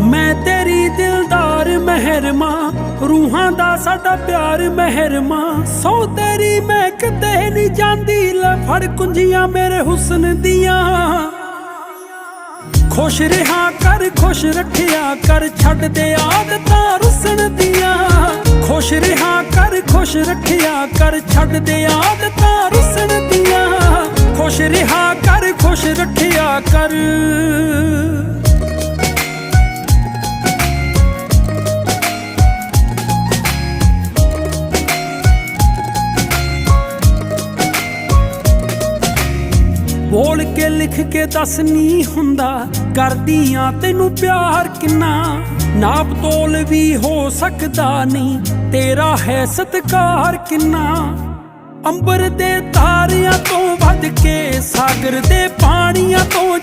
ਮੈਂ ਤੇਰੀ ਦਿਲਦਾਰ ਮਹਿਰਮਾ, ਰੂਹਾਂ ਦਾ ਸਾਡਾ ਪਿਆਰ ਮਹਿਰਮਾ। ਸੋ ਤੇਰੀ ਮੈਂ ਕਿਤੇ ਨਹੀਂ ਜਾਂਦੀ, ਲੈ ਫੜ ਕੁੰਜੀਆਂ ਮੇਰੇ ਹੁਸਨ ਦੀਆਂ। ਖੁਸ਼ ਰਹਾ ਕਰ, ਖੁਸ਼ ਰੱਖਿਆ ਕਰ, ਛੱਡ ਦੇ ਆਦਤਾਂ ਰੁਸਣ ਦੀਆਂ। ਖੁਸ਼ ਰਹਾ ਕਰ, ਖੁਸ਼ ਰੱਖਿਆ ਕਰ, ਛੱਡ ਦੇ ਆਦਤਾਂ ਰੁਸਣ ਦੀਆਂ। ਖੁਸ਼ ਰਹਾ ਕਰ, ਖੁਸ਼ ਰੱਖਿਆ ਕਰ। ਬੋਲ ਕੇ ਲਿਖ ਕੇ ਦੱਸ ਨਹੀਂ ਹੁੰਦਾ। ਕਰਦੀਆਂ ਤੈਨੂੰ ਪਿਆਰ ਕਿੰਨਾ? ਨਾਪ ਤੋਲ ਵੀ ਹੋ ਸਕਦਾ ਨਹੀਂ। ਤੇਰਾ ਹੈ ਸਤਕਾਰ ਕਿੰਨਾ? ਅੰਬਰ ਦੇ ਤਾਰਿਆਂ ਤੋਂ ਵੱਧ ਕੇ, ਸਾਗਰ ਦੇ ਪਾਣੀਆਂ ਤੋਂ